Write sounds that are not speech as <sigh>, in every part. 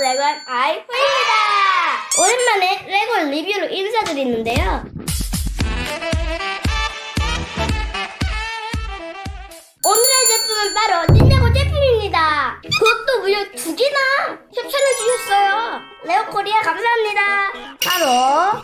레고 아이프입니다. 오랜만에 레고 리뷰로 인사드리는데요. 오늘의 제품은 바로 닌자고 제품입니다. 그것도 무려 두 개나 협찬해 주셨어요. 레오 코리아 감사합니다. 바로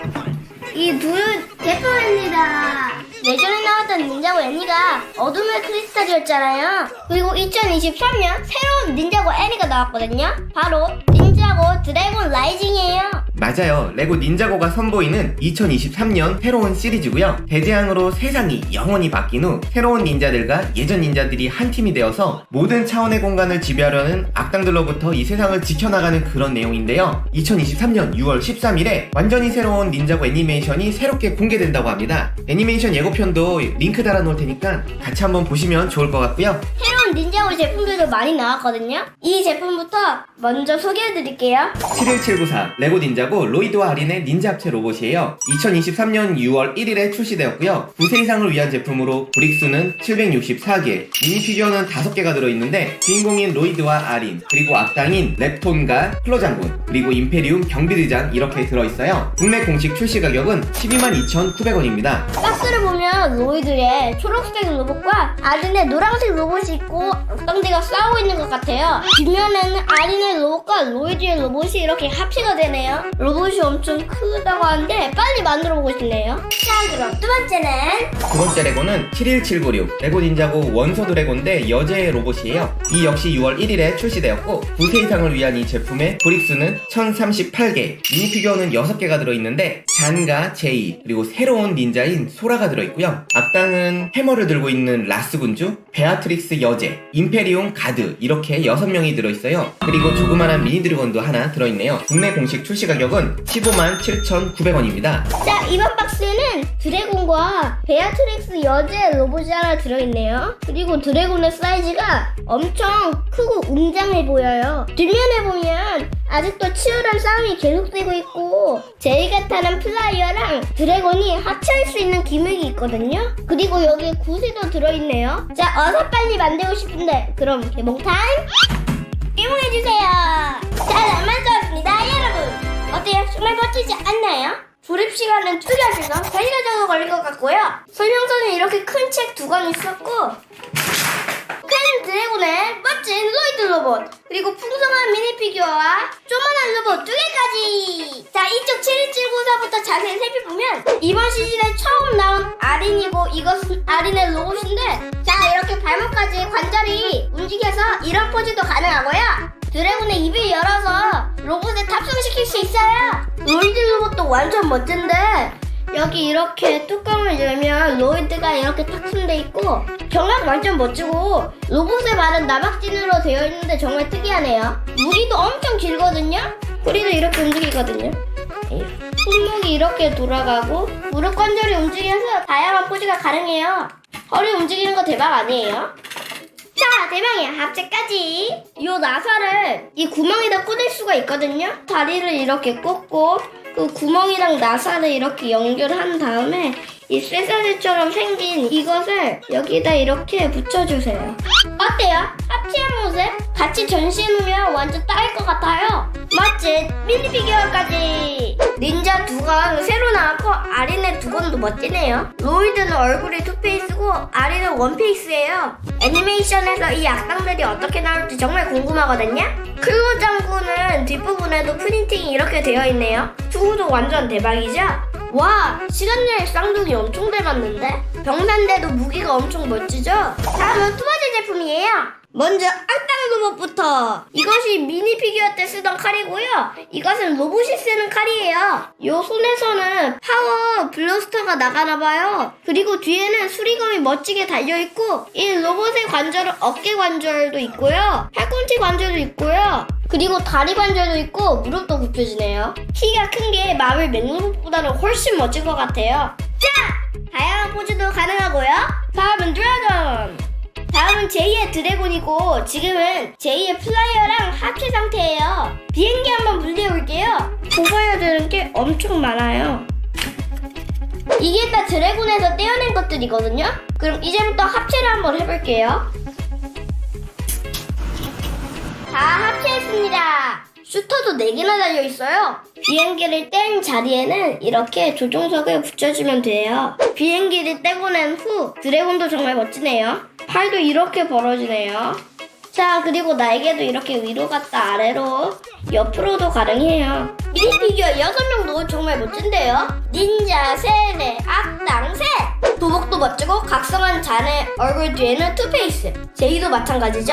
이 두 제품입니다. 예전에 나왔던 닌자고 애니가 어둠의 크리스탈이었잖아요. 그리고 2023년 새로운 닌자고 애니가 나왔거든요. 바로 닌자고 드래곤 라이징이에요. 맞아요. 레고 닌자고가 선보이는 2023년 새로운 시리즈고요. 대재앙으로 세상이 영원히 바뀐 후 새로운 닌자들과 예전 닌자들이 한 팀이 되어서 모든 차원의 공간을 지배하려는 악당들로부터 이 세상을 지켜나가는 그런 내용인데요. 2023년 6월 13일에 완전히 새로운 닌자고 애니메이션이 새롭게 공개된다고 합니다. 애니메이션 예고편도 링크 달아놓을 테니까 같이 한번 보시면 좋을 것 같고요. 새로운 닌자고 제품들도 많이 나왔거든요. 이 제품부터 먼저 소개해드릴게요. 71794 레고 닌자고 로이드와 아린의 닌자 합체 로봇이에요. 2023년 6월 1일에 출시되었고요. 9세 이상을 위한 제품으로 브릭수는 764개, 미니피규어는 5개가 들어있는데 주인공인 로이드와 아린, 그리고 악당인 랩톤과 플로 장군, 그리고 임페리움 경비대장 이렇게 들어있어요. 국내 공식 출시 가격은 122,900원입니다. 박스를 보면 로이드의 초록색 로봇과 아린의 노란색 로봇이 있고 악당대가 싸우고 있는 것 같아요. 뒷면에는 아린의 로봇과 로이드의 로봇이 이렇게 합체가 되네요. 로봇이 엄청 크다고 하는데 빨리 만들어 보고 싶네요. 자 그럼 두 번째는 두 번째 레고는 71796 레고 닌자고 원소 드래곤대 여제의 로봇이에요. 이 역시 6월 1일에 출시되었고 9세 이상을 위한 이 제품의 브릭수는 1038개, 미니피규어는 6개가 들어있는데 잔과 제이 그리고 새로운 닌자인 소라가 들어있고요. 악당은 해머를 들고 있는 라스 군주, 베아트릭스 여제, 임페리온 가드 이렇게 6명이 들어있어요. 그리고 조그만한 미니 드래곤도 하나 들어있네요. 국내 공식 출시 가격은 15만 7,900원입니다. 자 이번 박스에는 드래곤과 베아트릭스 여제 로봇이 하나 들어있네요. 그리고 드래곤의 사이즈가 엄청 크고 웅장해 보여요. 뒷면에 보면 아직도 치열한 싸움이 계속되고 있고 제이가 타는 플라이어랑 드래곤이 합체할 수 있는 기믹이 있거든요. 그리고 여기에 구슬도 들어있네요. 자 어서 빨리 만들고 싶은데 그럼 개봉 타임 개봉해주세요. 자 만들었습니다 여러분. 어때요? 정말 멋지지 않나요? 조립 시간은 투자시간 3시간 정도 걸릴 것 같고요. 설명서는 이렇게 큰 책 두 권 있었고 큰 드래곤의 로봇 그리고 풍성한 미니 피규어와 조만한 로봇 두 개까지. 자 이쪽 71794부터 자세히 살펴보면 이번 시즌에 처음 나온 아린이고 이것은 아린의 로봇인데 자 이렇게 발목까지 관절이 움직여서 이런 포즈도 가능하고요. 드래곤의 입을 열어서 로봇에 탑승시킬 수 있어요. 로이드 로봇도 완전 멋진데 여기 이렇게 뚜껑을 열면 로이드가 이렇게 탁순돼 있고 정말 완전 멋지고 로봇의 발은 나박진으로 되어 있는데 정말 특이하네요. 무늬도 엄청 길거든요. 꼬리도 이렇게 움직이거든요. 손목이 이렇게 돌아가고 무릎 관절이 움직여서 다양한 포즈가 가능해요. 허리 움직이는 거 대박 아니에요? 자, 대망의 합체까지. 이 나사를 이 구멍에다 꽂을 수가 있거든요. 다리를 이렇게 꽂고 그 구멍이랑 나사를 이렇게 연결한 다음에 이 쇠사슬처럼 생긴 이것을 여기다 이렇게 붙여주세요. 어때요? 합체한 모습? 같이 전시해놓으면 완전 딱일 것 같아요. 멋진 미니 피규어까지. 닌자 두건 새로 나왔고 아린의 두건도 멋지네요. 로이드는 얼굴이 투페이스고 아린은 원페이스예요. 애니메이션에서 이 악당들이 어떻게 나올지 정말 궁금하거든요. 클로 장군은 뒷부분에도 프린팅이 이렇게 되어 있네요. 투구도 완전 대박이죠? 와, 시간여행 쌍둥이 엄청 닮았는데? 병산대도 무기가 엄청 멋지죠? 다음은 두 번째 제품이에요. 먼저 악당 로봇부터 이것이 미니 피규어 때 쓰던 칼이고요. 이것은 로봇이 쓰는 칼이에요. 요 손에서는 파워 블러스터가 나가나 봐요. 그리고 뒤에는 수리검이 멋지게 달려 있고 이 로봇의 관절은 어깨 관절도 있고요. 팔꿈치 관절도 있고요. 그리고 다리 관절도 있고 무릎도 굽혀지네요. 키가 큰 게 마블 맥로봇보다는 훨씬 멋진 것 같아요. 자! 다양한 포즈도 가능하고요. 다음은 드래곤! 다음은 제이의 드래곤이고 지금은 제이의 플라이어랑 합체 상태예요. 비행기 한번 물려볼게요. 보셔야 되는 게 엄청 많아요. 이게 다 드래곤에서 떼어낸 것들이거든요. 그럼 이제부터 합체를 한번 해볼게요. 다 합체했습니다. 슈터도 4개나 달려있어요. 비행기를 뗀 자리에는 이렇게 조종석을 붙여주면 돼요. 비행기를 떼고 난후 드래곤도 정말 멋지네요. 팔도 이렇게 벌어지네요. 자, 그리고 날개도 이렇게 위로 갔다 아래로 옆으로도 가능해요. 미니피규어 6명도 정말 멋진데요? 닌자, 세네, 악당, 새! 도복도 멋지고 각성한 자네 얼굴 뒤에는 투페이스. 제이도 마찬가지죠?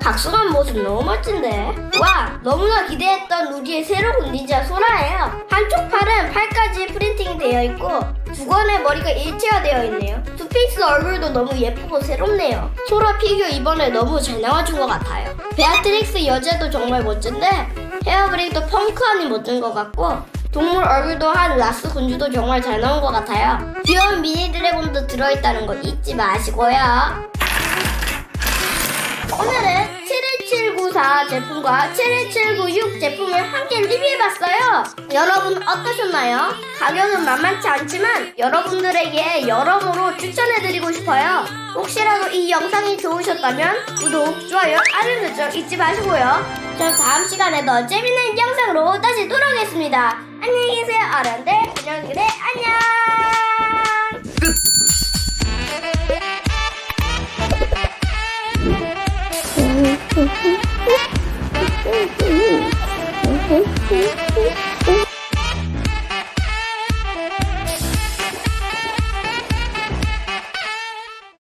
각성한 모습 너무 멋진데? 와, 너무나 기대했던 우리의 새로운 닌자 소라예요. 한쪽 팔은 팔까지 프린팅이 되어 있고 두 건의 머리가 일체화되어 있네요. 투페이스 얼굴도 너무 예쁘고 새롭네요. 소라 피규어 이번에 너무 잘 나와준 것 같아요. 베아트릭스 여자도 정말 멋진데 헤어브레이도 펑크하니 멋진 것 같고 동물 얼굴도 한 라스 군주도 정말 잘 나온 것 같아요. 귀여운 미니 드래곤도 들어있다는 거 잊지 마시고요. 오늘은 71794 제품과 71796 제품을 함께 리뷰해봤어요. 여러분 어떠셨나요? 가격은 만만치 않지만 여러분들에게 여러모로 추천해드리고 싶어요. 혹시라도 이 영상이 좋으셨다면 구독, 좋아요, 알림 설정 잊지 마시고요. 저 다음 시간에 더 재밌는 영상으로 다시 돌아오겠습니다. 안녕히 계세요 어른들. 안녕 그대 안녕! 끝 <laughs>